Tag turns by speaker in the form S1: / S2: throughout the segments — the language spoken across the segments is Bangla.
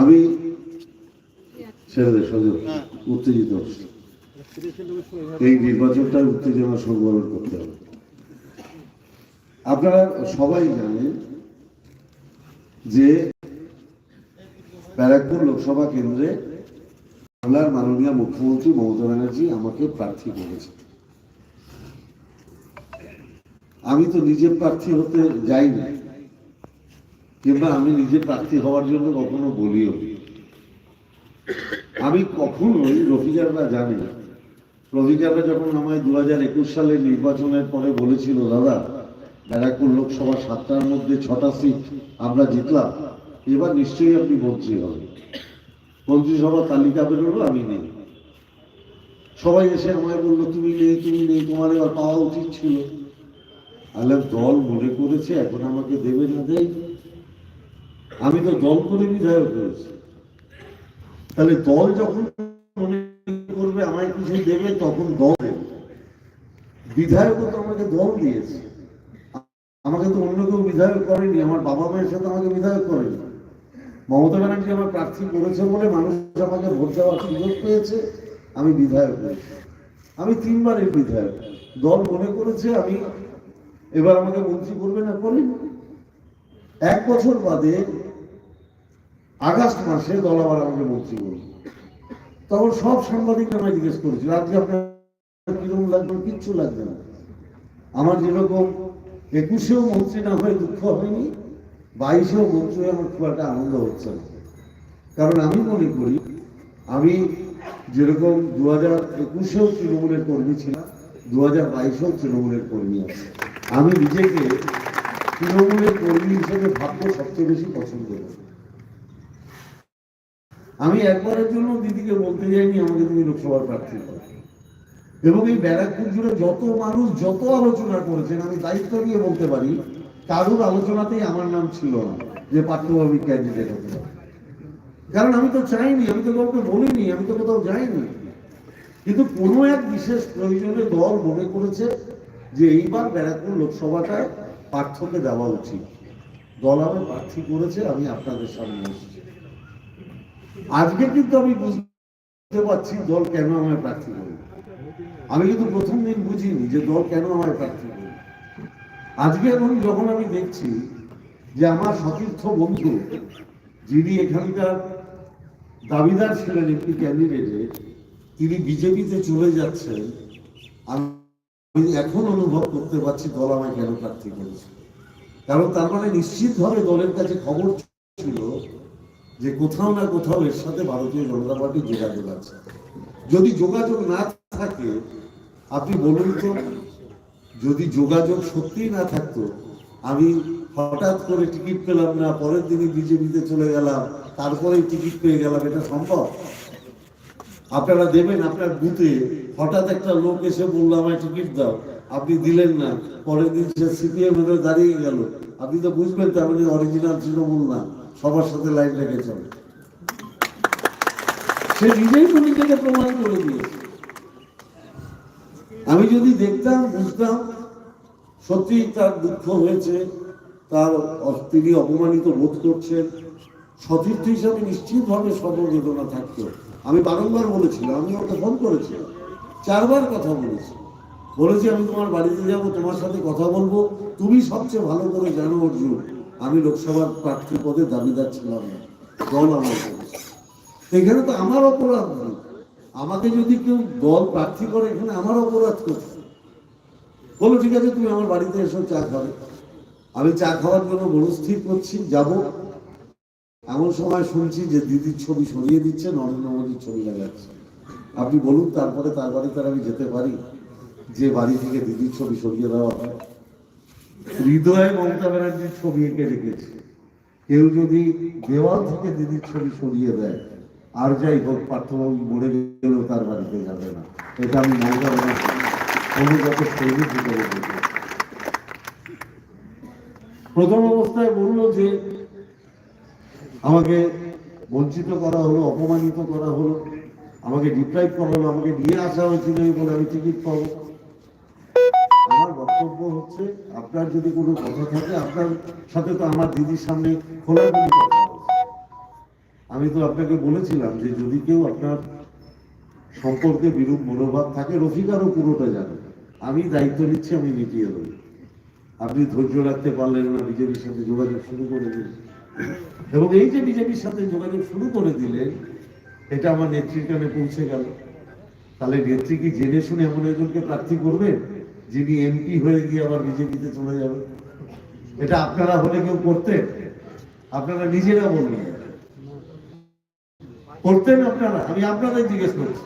S1: আমি ছেলেদের সঙ্গে উত্তেজিত এই নির্বাচনটা উত্তেজনা সংবরণ করতে হবে। আপনারা সবাই জানেন যে ব্যারাকপুর লোকসভা কেন্দ্রে বাংলার মাননীয় মুখ্যমন্ত্রী মমতা ব্যানার্জি আমাকে প্রার্থী করেছে আমি তো নিজে প্রার্থী হতে যাইনি। কিংবা আমি নিজে প্রার্থী হওয়ার জন্য কখনো বলিও আমি কখনোই রফিজাররা জানি রফিজাররা যখন আমায় দু হাজার একুশ সালের নির্বাচনের পরে বলেছিল, দাদা, ব্যারাকপুর লোকসভা সাতটার মধ্যে ছটা সিট আমরা জিতলাম, এবার নিশ্চয়ই আপনি মন্ত্রী হবেন। মন্ত্রিসভা তালিকা বেরোলো, আমি নেই। সবাই এসে আমায় বলল, তুমি নেই তুমি নেই, তোমার এবার পাওয়া উচিত ছিল। আলাম দল মনে করেছে, এখন আমাকে দেবে না দেয় আমি তো দল করে বিধায়ক হয়েছি। তাহলে দল যখন মনে করবে আমায় কিছু দেবে, তখন দল দেবে। বিধায়ক তো আমাকে দল দিয়েছে। আমাকে তো অন্য কেউ বিধায়ক করেনি, আমার বাবা মায়ের সাথে আমাকে বিধায়ক করেনি। মমতা ব্যানার্জি আমার প্রার্থী করেছে বলে মানুষ আমাকে ভোট দেওয়ার সুযোগ পেয়েছে, আমি বিধায়ক হয়েছি। আমি তিনবারের বিধায়ক। দল মনে করেছে আমি, এবার আমাকে মন্ত্রী করবে না করেন। এক বছর বাদে আগস্ট মাসে দল আবার আমাকে মন্ত্রী করবে তখন সব সাংবাদিক আমায় জিজ্ঞেস করেছিল, আজকে আপনার কীরকম লাগবে? কিচ্ছু লাগবে না। আমার যেরকম একুশেও মন্ত্রী না হয়ে দুঃখ হয়নি, বাইশেও মন্ত্রী হয়ে আমার খুব একটা আনন্দ হচ্ছে না। কারণ আমি মনে করি, আমি যেরকম দু হাজার একুশেও তৃণমূলের কর্মী ছিলাম দু হাজার বাইশেও তৃণমূলের কর্মী আছে। আমি নিজেকে তৃণমূলের কর্মী হিসেবে ভাবতে সবচেয়ে বেশি পছন্দ করি। আমি একবারের জন্য দিদিকে বলতে যাইনি, আমাকে তুমি লোকসভার প্রার্থী করো। এবং এই ব্যারাকপুর জুড়ে যত মানুষ যত আলোচনা করেছেন, আমি দায়িত্ব নিয়ে বলতে পারি, কারোর আলোচনাতেই আমার নাম ছিল না যে পাঠ্যভাবিক ক্যান্ডিডেট হতে পারে। কারণ আমি তো চাইনি, আমি তো কাউকে বলিনি, আমি তো কোথাও যাইনি। কিন্তু কোনো এক বিশেষ প্রয়োজনে দল মনে করেছে যে এইবার ব্যারাকপুর লোকসভাটায় পার্থকে দেওয়া উচিত। দল আমার প্রার্থী করেছে, আমি আপনাদের সামনে এসেছি। আজকে কিন্তু আমি বুঝতে পারছি দল কেন আমায় প্রার্থী করবে আমি কিন্তু প্রথম দিন বুঝিনি যে দল কেন আমায় প্রার্থী করবে আজকে এখন যখন আমি দেখছি যে আমার সতীর্থ বন্ধু, যিনি এখানকার দাবিদার ছিলেন একটি ক্যান্ডিডেটে তিনি বিজেপিতে চলে যাচ্ছেন, আমি এখন অনুভব করতে পারছি দল আমায় কেন প্রার্থী করেছে। কারণ তার মানে নিশ্চিতভাবে দলের কাছে খবর ছিল যে কোথাও না কোথাও এর সাথে ভারতীয় জনতা পার্টির যোগাযোগ আছে। যদি যোগাযোগ না থাকে, আপনি বলুন তো, যদি যোগাযোগ সত্যিই না থাকতো, আমি হঠাৎ করে টিকিট পেলাম না, পরের দিনই বিজেপিতে চলে গেলাম, তারপরেই টিকিট পেয়ে গেলাম, এটা সম্ভব? আপনারা দেবেন আপনার বুথে, হঠাৎ একটা লোক এসে বলল, আমায় টিকিট দাও। আপনি দিলেন না, পরের দিন সে সিপিএম দাঁড়িয়ে গেল। আপনি তো বুঝবেন তার মানে অরিজিনাল তৃণমূল না। সবার সাথে লাইন রেখে চলে। সে নিজেই তো নিজেকে প্রমাণ করে দিয়েছে। আমি যদি দেখতাম বুঝতাম সত্যি তার দুঃখ হয়েছে তার তিনি অপমানিত বোধ করছেন। সতীর্থ হিসাবে নিশ্চিতভাবে সর্ববেদনা থাকতো। আমি বারংবার বলেছিলাম আমি ওকে ফোন করেছিলাম চারবার কথা বলেছি। বলেছি আমি তোমার বাড়িতে যাব তোমার সাথে কথা বলব। তুমি সবচেয়ে ভালো করে জানো অর্জুন আমি লোকসভার প্রার্থী পদে দাবিদার ছিলাম না। দল আমার এখানে তো আমার অপরাধ নেই আমাকে যদি কেউ দল প্রার্থী করে, এখানে আমার অপরাধ করছে বলো, ঠিক আছে, তুমি আমার বাড়িতে এসো, চা খাবে। আমি চা খাওয়ার জন্য মনস্থির করছি, যাব। এমন সময় শুনছি যে দিদির ছবি সরিয়ে দিচ্ছে, নরেন্দ্র মোদীর ছবি লাগাচ্ছে। আপনি বলুন, তারপরে তার বাড়িতে আমি যেতে পারি? যে বাড়ি থেকে দিদির ছবি সরিয়ে দেওয়া হয়। হৃদয়ে মমতা ব্যানার্জির ছবি এঁকে রেখেছে। কেউ যদি দেওয়াল থেকে দিদির ছবি সরিয়ে দেয়, আর যাই হোক, পার্থবাবু মরে গেলেও তার বাড়িতে যাবে না। এটা আমি মমতা ব্যানার্জি প্রথম অবস্থায় বলল যে, আমাকে বঞ্চিত করা হলো, অপমানিত করা হলো, আমাকে ডিপ্রাইভ করা হলো, আমাকে নিয়ে আসা হয়েছিল বলে আমি টিকিট পাবো। বক্তব্য হচ্ছে, আপনার যদি কোনো কথা থাকে, আপনার সাথে তো আমার দিদির সামনে কথা আমি তো আপনাকে বলেছিলাম যে যদি কেউ আপনার সম্পর্কে বিরূপ মনোভাব থাকে রফিকারও পুরোটা জানে। আমি দায়িত্ব নিচ্ছি, আমি মিটিয়ে দেবো। আপনি ধৈর্য রাখতে পারলেন না, বিজেপির সাথে যোগাযোগ শুরু করে দিলেন। এবং এই যে বিজেপির সাথে যোগাযোগ শুরু করে দিলেন, এটা আমার নেত্রীর কানে পৌঁছে গেল। তাহলে নেত্রী কি জেনে শুনে এমন একজনকে প্রার্থী করবেন যিনি এমপি হয়ে গিয়ে আবার বিজেপিতে চলে যাবে। এটা আপনারা হলে কেউ করতেন আপনারা নিজেরা বলবেন করতেন আপনারা? আমি আপনাদের জিজ্ঞেস করছি।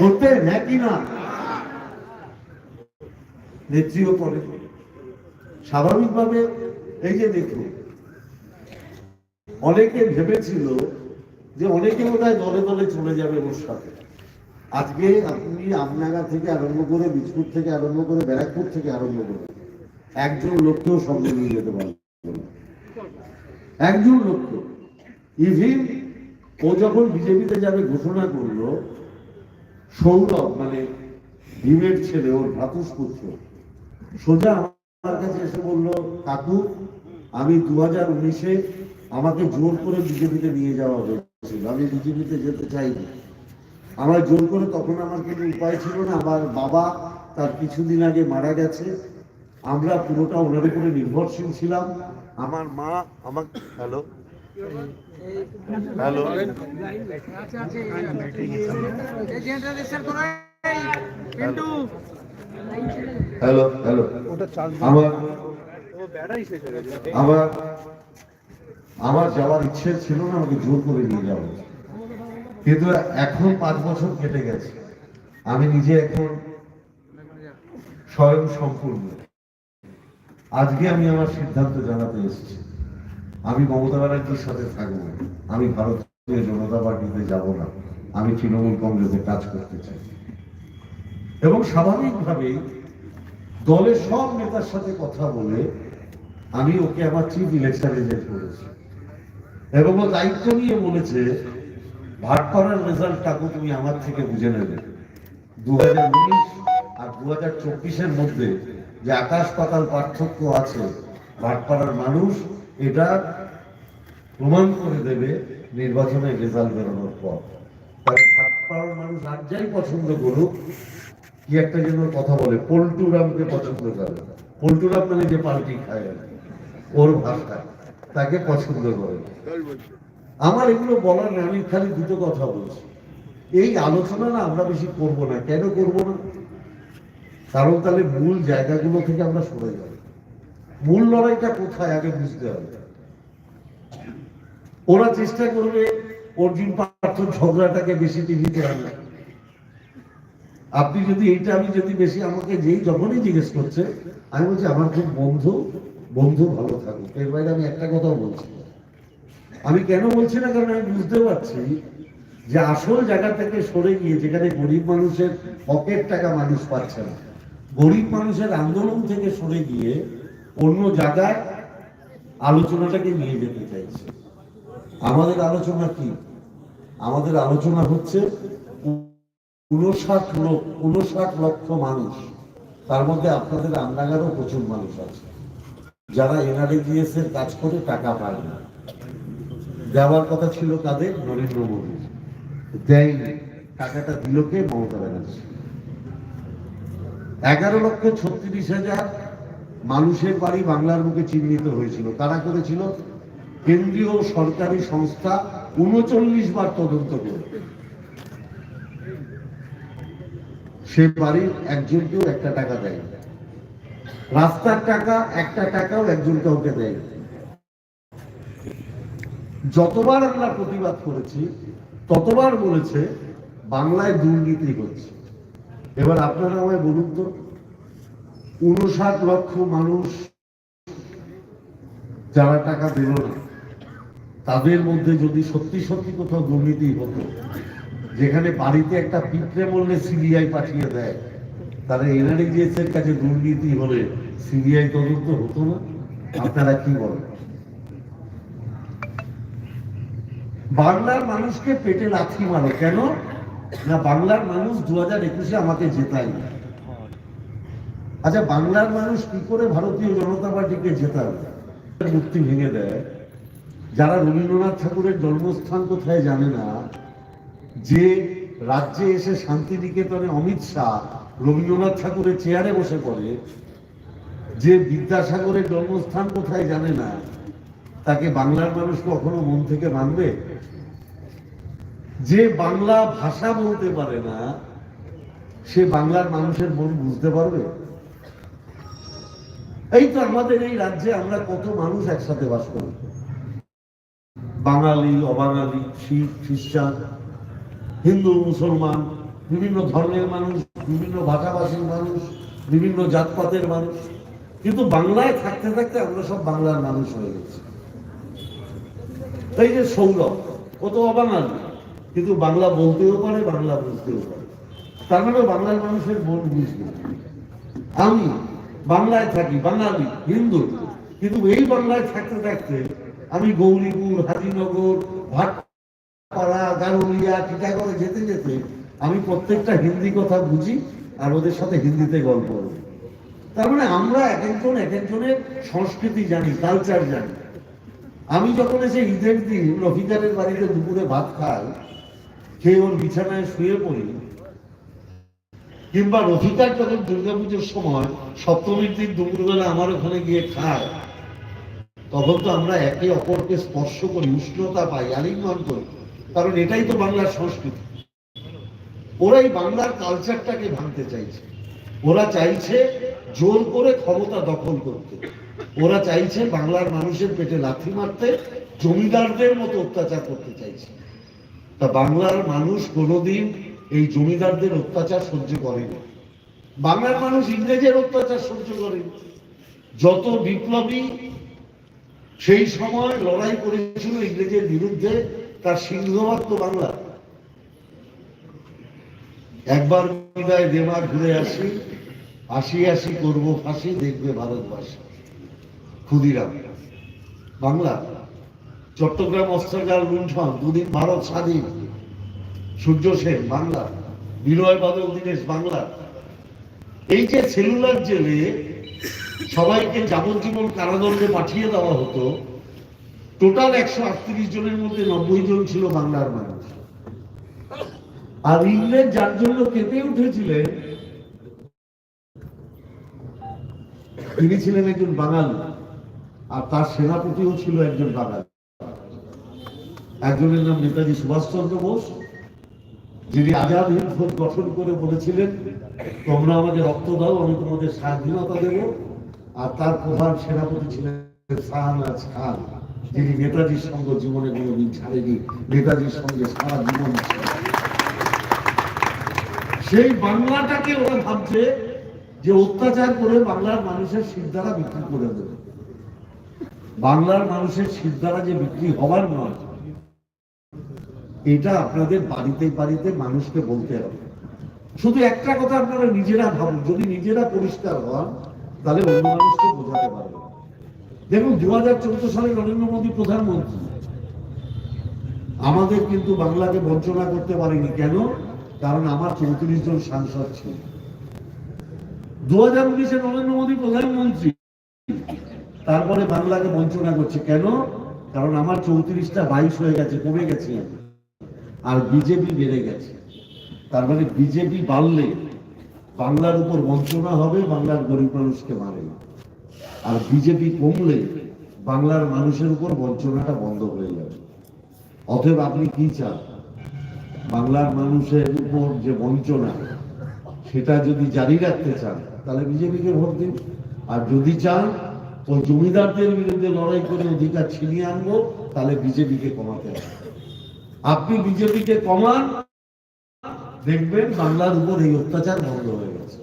S1: করতেন? হ্যাঁ কি না? নেত্রীও করে স্বাভাবিকভাবে এই যে দেখুন, অনেকে ভেবেছিল যে অনেকে বোধ দলে দলে চলে যাবে ওর সাথে। আজকে আপনি আমনাগা থেকে আরম্ভ করে বিজপুর থেকে আরম্ভ করে ব্যারাকপুর থেকে আরম্ভ করে একজন লোককেও সঙ্গে নিয়ে যেতে পারবে একজন লোককে ইভিন ও যখন বিজেপিতে যাবে ঘোষণা করল, সৌরভ মানে ভীমের ছেলে, ওর ভ্রাতুষ্পুত্র, সোজা আমার কাছে এসে বলল, কাকু, আমি দু হাজার উনিশে আমাকে জোর করে বিজেপিতে নিয়ে যাওয়া হয়েছিল। আমি বিজেপিতে যেতে চাইনি। আমার জোর করে তখন আমার কোনো উপায় ছিল না, আমার বাবা তার কিছুদিন আগে মারা গেছে। আমরা পুরোটা ওনার উপরে নির্ভরশীল ছিলাম। আমার মা আমাকে হ্যালো? হ্যালো? Hello hello? আমার আমার আমার যাওয়ার ইচ্ছে ছিল না আমাকে জোর করে নিয়ে যাওয়া। কিন্তু এখন পাঁচ বছর কেটে গেছে। আমি নিজে এখন স্বয়ং সম্পূর্ণ। আজকে আমি আমার সিদ্ধান্ত জানাতে এসেছি। আমি মমতা ব্যানার্জির সাথে থাকব। আমি ভারতীয় জনতা পার্টিতে যাব না। আমি তৃণমূল কংগ্রেসে কাজ করতে চাই। এবং স্বাভাবিকভাবেই দলের সব নেতার সাথে কথা বলে আমি ওকে আমার চিফ ইলেকশন এজেন্ট করেছি এবং ও দায়িত্ব নিয়ে বলেছে ভাটপাড়ার রেজাল্ট কাকু তুমি আমার থেকে বুঝে নেবে। দু আর দু হাজার মধ্যে যে আকাশ পাতাল পার্থক্য আছে ভাটপাড়ার মানুষ এটা প্রমাণ করে দেবে নির্বাচনের রেজাল্ট বেরোনোর পর। ভাটপাড়ার মানুষ আর যাই পছন্দ করুক, কি একটা যেন কথা বলে পল্টুরামকে পছন্দ করে। পল্টুরাম মানে যে পাল্টি খায়। ওর ভাষা তাকে পছন্দ করে। আমার এগুলো বলার নেই, আমি খালি দুটো কথা বলছি। এই আলোচনা না আমরা বেশি করব না। কেন করব না? কারণ তাহলে মূল জায়গাগুলো থেকে আমরা সরে যাব। মূল লড়াইটা কোথায় আগে বুঝতে হবে। ওরা চেষ্টা করবে অর্জুন পার্থ ঝগড়াটাকে বেশি টিভিতে আনা আপনি যদি এইটা আমি যদি বেশি আমাকে যেই যখনই জিজ্ঞেস করছে আমি বলছি আমার খুব বন্ধু বন্ধু ভালো থাকুক। এর বাইরে আমি একটা কথাও বলছি না। আমি কেন বলছি না? কারণ আমি বুঝতে পারছি যে আসল জায়গা থেকে সরে গিয়ে যেখানে গরিব মানুষের পকেট টাকা মানুষ পাচ্ছে না, গরিব মানুষের আন্দোলন থেকে সরে গিয়ে অন্য জায়গায় আলোচনাটাকে নিয়ে যেতে চাইছে। আমাদের আলোচনা কি? আমাদের আলোচনা হচ্ছে উনষাট লোক উনষাট লক্ষ মানুষ, তার মধ্যে আপনাদের আমনাগারও প্রচুর মানুষ আছে, যারা এনআরএজিএস এর কাজ করে টাকা পায় না। দেওয়ার কথা ছিল তাদের নরেন্দ্র মোদী। দেয়নি টাকাটা দিল কে? মমতা ব্যানার্জি। এগারো লক্ষ ছত্রিশ হাজার মানুষের বাড়ি বাংলার মুখে চিহ্নিত হয়েছিল। তারা করেছিল? কেন্দ্রীয় সরকারি সংস্থা উনচল্লিশ বার তদন্ত করে। সে বাড়ির একজনকেও একটা টাকা দেয় রাস্তার টাকা, একটা টাকাও একজন কাউকে দেয়। যতবার আমরা প্রতিবাদ করেছি, ততবার বলেছে বাংলায় দুর্নীতি হচ্ছে। এবার আপনারা আমায় বলুন তো, উনষাট লক্ষ মানুষ যারা টাকা দিল না, তাদের মধ্যে যদি সত্যি সত্যি কোথাও দুর্নীতি হতো, যেখানে বাড়িতে একটা পিঁপড়ে বললে সিবিআই পাঠিয়ে দেয়, তাহলে এনআরএজিএস এর কাছে দুর্নীতি হলে সিবিআই তদন্ত হতো না? আপনারা কি বলেন? বাংলার মানুষকে পেটে লাথি মারো, কেন? না, বাংলার মানুষ দু হাজার একুশে আমাকে জেতায় আচ্ছা বাংলার মানুষ কি করে ভারতীয় জনতা পার্টিকে জেতাবে মুক্তি ভেঙে দেয়। যারা রবীন্দ্রনাথ ঠাকুরের জন্মস্থান কোথায় জানে না, যে রাজ্যে এসে শান্তিনিকেতনে অমিত শাহ রবীন্দ্রনাথ ঠাকুরের চেয়ারে বসে পড়ে, যে বিদ্যাসাগরের জন্মস্থান কোথায় জানে না তাকে বাংলার মানুষ কখনো মন থেকে মানবে? যে বাংলা ভাষা বলতে পারে না, সে বাংলার মানুষের মন বুঝতে পারবে? এই তো আমাদের এই রাজ্যে আমরা কত মানুষ একসাথে বাস করি। বাঙালি, অবাঙালি, শিখ, খ্রিস্টান, হিন্দু, মুসলমান, বিভিন্ন ধর্মের মানুষ, বিভিন্ন ভাষাভাষীর মানুষ, বিভিন্ন জাতপাতের মানুষ। কিন্তু বাংলায় থাকতে থাকতে আমরা সব বাংলার মানুষ হয়ে গেছি। এই যে সৌরভ, কত অবাঙালি। কিন্তু বাংলা বলতেও পারে, বাংলা বুঝতেও পারে। তার মানে বাংলার মানুষের মন বুঝবে আমি বাংলায় থাকি, বাঙালি, হিন্দু। কিন্তু এই বাংলায় থাকতে থাকতে আমি গৌরীপুর হাজিনগর ভাটপাড়া, গারুলিয়া, টিটাগড়ে যেতে যেতে আমি প্রত্যেকটা হিন্দি কথা বুঝি আর ওদের সাথে হিন্দিতে গল্প তার মানে আমরা এক একজন, এক একজনের সংস্কৃতি জানি কালচার জানি। আমি যখন এসে ঈদের দিন রফিকারের বাড়িতে দুপুরে ভাত খাই, খেয়ে ওর বিছানায় শুয়ে পড়ি, কিংবা রফিকার যখন দুর্গাপুজোর সময় সপ্তমীর দিন দুপুরবেলা আমার ওখানে গিয়ে খায়, তখন তো আমরা একে অপরকে স্পর্শ করি, উষ্ণতা পাই, আলিঙ্গন করি, কারণ এটাই তো বাংলার সংস্কৃতি। ওরা এই বাংলার কালচারটাকে ভাঙতে চাইছে। ওরা চাইছে জোর করে ক্ষমতা দখল করতে। ওরা চাইছে বাংলার মানুষের পেটে লাথি মারতে, জমিদারদের মতো অত্যাচার করতে চাইছে। তা বাংলার মানুষ কোনোদিন এই জমিদারদের অত্যাচার সহ্য করেনি। বাংলার মানুষ ইংরেজের অত্যাচার সহ্য করেনি। যত বিপ্লবী সেই সময় লড়াই করেছিল ইংরেজের বিরুদ্ধে, তার সিংহবাদ তো বাংলা। একবার বিদায় দেবার ঘুরে আসি আসি আসি করব, ফাঁসি দেখবে ভারতবাসী। ক্ষুদিরাম। বাংলা, চট্টগ্রাম অস্ত্রাগার লুণ্ঠন, দুদিন ভারত স্বাধীন। সূর্য সেন, বাংলা। বিনয় বাদল, দীনেশ, বাংলা। এই যে সেলুলার জেলে সবাইকে যাবজ্জীবন কারাদণ্ডে পাঠিয়ে দেওয়া হতো, টোটাল একশো আটত্রিশ জনের মধ্যে নব্বই জন ছিল বাংলার মানুষ। আর ইংরেজ যার জন্য কেঁপে উঠেছিলেন, তিনি ছিলেন একজন বাঙালি। আর তার সেনাপতিও ছিল একজন বাঙালি। একজনের নাম নেতাজি সুভাষচন্দ্র বোস, যিনি আজাদ হিন্দ ফৌজ গঠন করে বলেছিলেন, তোমরা আমাকে রক্ত দাও, আমি তোমাদের স্বাধীনতা দেব। আর তার প্রধান সেনাপতি ছিলেন শাহনাজ খান, যিনি নেতাজির সঙ্গে জীবনে কোনোদিন ছাড়েনি। নেতাজির সঙ্গে সারা জীবন সেই বাংলাটাকে ওরা ভাবছে যে অত্যাচার করে বাংলার মানুষের সিদ্ধারা বিক্রি করে দেবে। বাংলার মানুষের সিদ্ধারা যে বিক্রি হবার নয়, এটা আপনাদের বাড়িতে বাড়িতে মানুষকে বলতে হবে। শুধু একটা কথা আপনারা নিজেরা ভাবুন, যদি নিজেরা পরিষ্কার হন, তাহলে অন্য মানুষকে বোঝাতে পারবেন। দেখুন দু হাজার চৌদ্দ সালে নরেন্দ্র মোদী প্রধানমন্ত্রী। আমাদের কিন্তু বাংলাকে বঞ্চনা করতে পারেনি। কেন? কারণ আমার চৌত্রিশ জন সাংসদ ছিল। দু হাজার উনিশে নরেন্দ্র মোদী প্রধানমন্ত্রী। তারপরে বাংলাকে বঞ্চনা করছে। কেন? কারণ আমার চৌত্রিশটা বাইশ হয়ে গেছে, কমে গেছে। আর বিজেপি বেড়ে গেছে। তার মানে বিজেপি বাড়লে বাংলার উপর বঞ্চনা হবে, বাংলার গরিব মানুষকে মারে। আর বিজেপি কমলে বাংলার মানুষের উপর বঞ্চনাটা বন্ধ হয়ে যাবে। অতএব আপনি কি চান? বাংলার মানুষের উপর যে বঞ্চনা, সেটা যদি জারি রাখতে চান, তাহলে বিজেপিকে ভোট দিন। আর যদি চান ওই জমিদারদের বিরুদ্ধে লড়াই করে অধিকার ছিনিয়ে আনব, তাহলে বিজেপিকে কমাতে হবে। আপনি বিজেপিকে কমান, দেখবেন বাংলার উপর এই অত্যাচার বন্ধ হয়ে গেছে।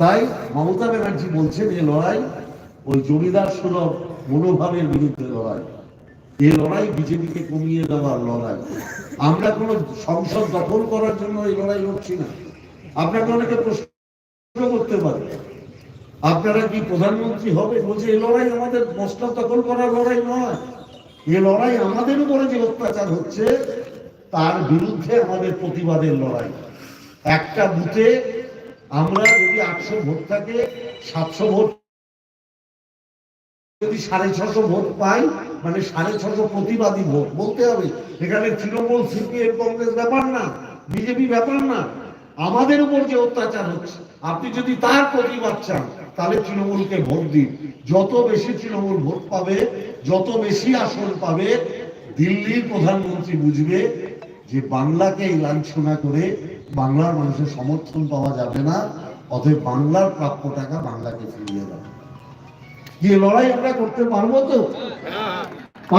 S1: তাই মমতা ব্যানার্জি বলছেন এই লড়াই ওই জমিদার সুলভ মনোভাবের বিরুদ্ধে লড়াই। এই লড়াই বিজেপিকে কমিয়ে দেওয়ার লড়াই। আমরা কোনো সংসদ দখল করার জন্য এই লড়াই লড়ছি না। আপনাকে অনেকে প্রশ্ন করতে পারে আপনারা কি প্রধানমন্ত্রী হবে? বলছে এই লড়াই আমাদের মস্তক দখল করার লড়াই নয়। এ লড়াই আমাদের উপরে যে অত্যাচার হচ্ছে, তার বিরুদ্ধে আমাদের প্রতিবাদের লড়াই। একটা বুথে আমরা যদি আটশো ভোট থাকে, সাতশো ভোট, যদি সাড়ে ছশো ভোট পাই মানে সাড়ে ছশো প্রতিবাদী ভোট, বলতে হবে, এখানে তৃণমূল, সিপিএম, কংগ্রেস ব্যাপার না, বিজেপি ব্যাপার না। আমাদের উপর যে অত্যাচার হচ্ছে, আপনি যদি তার প্রতিবাদ চান তাহলে তৃণমূলকে ভোট দিন। যত বেশি তৃণমূল ভোট পাবে, যত বেশি আসন পাবে, দিল্লির প্রধানমন্ত্রী বুঝবে যে বাংলাকে লাঞ্ছনা করে বাংলার মানুষের সমর্থন পাওয়া যাবে না, অতএব বাংলার প্রাপ্য টাকা বাংলাকে ফিরিয়ে দেবে যে লড়াই আমরা করতে পারব তো?